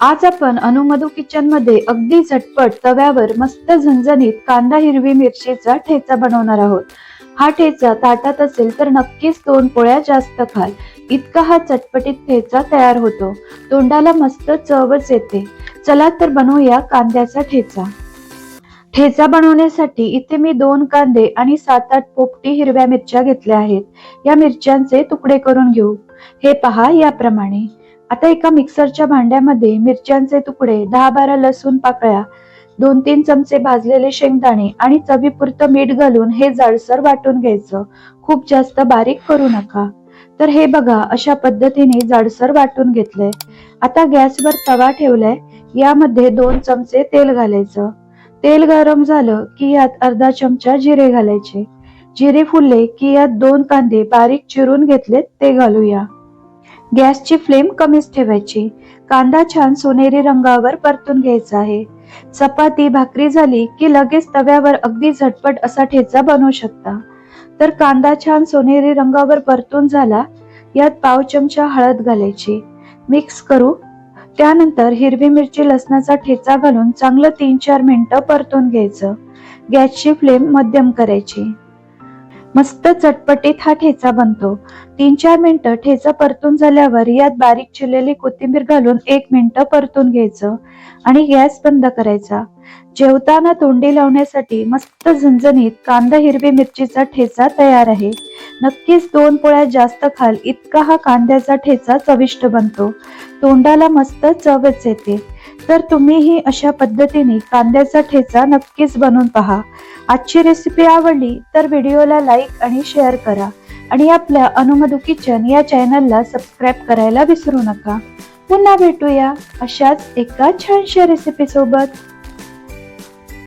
आज आपण अनुमधू किचनमध्ये अगदी झटपट तव्यावर मस्त झणझणीत कांदा हिरवी मिरचीचा ठेचा बनवणार आहोत. हा ठेचा ताटात असेल तर नक्कीच दोन पोळ्या जास्त खाल. इतका हा चटपटीत ठेचा तयार होतो. तोंडाला मस्त चवच येते. चला तर बनवूया कांद्याचा ठेचा. ठेचा बनवण्यासाठी इथे मी दोन कांदे आणि सात आठ पोपटी हिरव्या मिरच्या घेतल्या आहेत. या मिरच्यांचे तुकडे करून घेऊ. हे पहा याप्रमाणे. आता एका मिक्सरच्या भांड्यामध्ये मिरच्यांचे तुकडे दहा बारा लसूण पाकळ्या दोन तीन चमचे भाजलेले शेंगदाणे आणि चवीपुरतं मीठ घालून हे जाडसर वाटून घ्यायचं. खूप जास्त बारीक करू नका. तर हे बघा अशा पद्धतीने जाडसर वाटून घेतलंय. आता गॅसवर तवा ठेवलाय. यामध्ये दोन चमचे तेल घालायचं. तेल गरम झालं की यात अर्धा चमचा जिरे घालायचे. जिरे फुलले की यात दोन कांदे बारीक चिरून घेतलेत ते घालूया. गॅसची फ्लेम कमीच ठेवायची. कांदा छान सोनेरी रंगावर परतून घ्यायचा आहे. चपाती भाकरी झाली की लगेच तव्यावर अगदी झटपट असा ठेचा बनवू शकता. तर कांदा छान सोनेरी रंगावर परतून झाला यात पाव चमचा हळद घालायची. मिक्स करू. त्यानंतर हिरवी मिरची लसणाचा ठेचा घालून चांगलं तीन चार मिनिटं परतून घ्यायचं. गॅसची फ्लेम मध्यम करायची. मस्त चटपटीत हा ठेचा बनतो. तीन चार मिनिटं ठेचा परतून झाल्यावर यात बारीक चिरलेली कोथिंबीर घालून एक मिनिटं परतून घ्यायचं आणि गॅस बंद करायचा. जेवताना तोंडी लावण्यासाठी मस्त झणझणीत कांदा हिरवी मिरचीचा ठेचा तयार आहे. नक्कीच दोन पोळ्या जास्त खाल इतका हा कांद्याचा ठेचा चविष्ट बनतो. तोंडाला मस्त चवच येते. तर तुम्हीही अशा पद्धतीने कांद्याचा ठेचा नक्कीच बनवून पहा. आजची रेसिपी आवडली तर व्हिडिओला लाईक आणि शेअर करा. आणि आपल्या अनुमधू किचन या चॅनलला सबस्क्राईब करायला विसरू नका. पुन्हा भेटूया अशाच एका छानशा रेसिपी सोबत.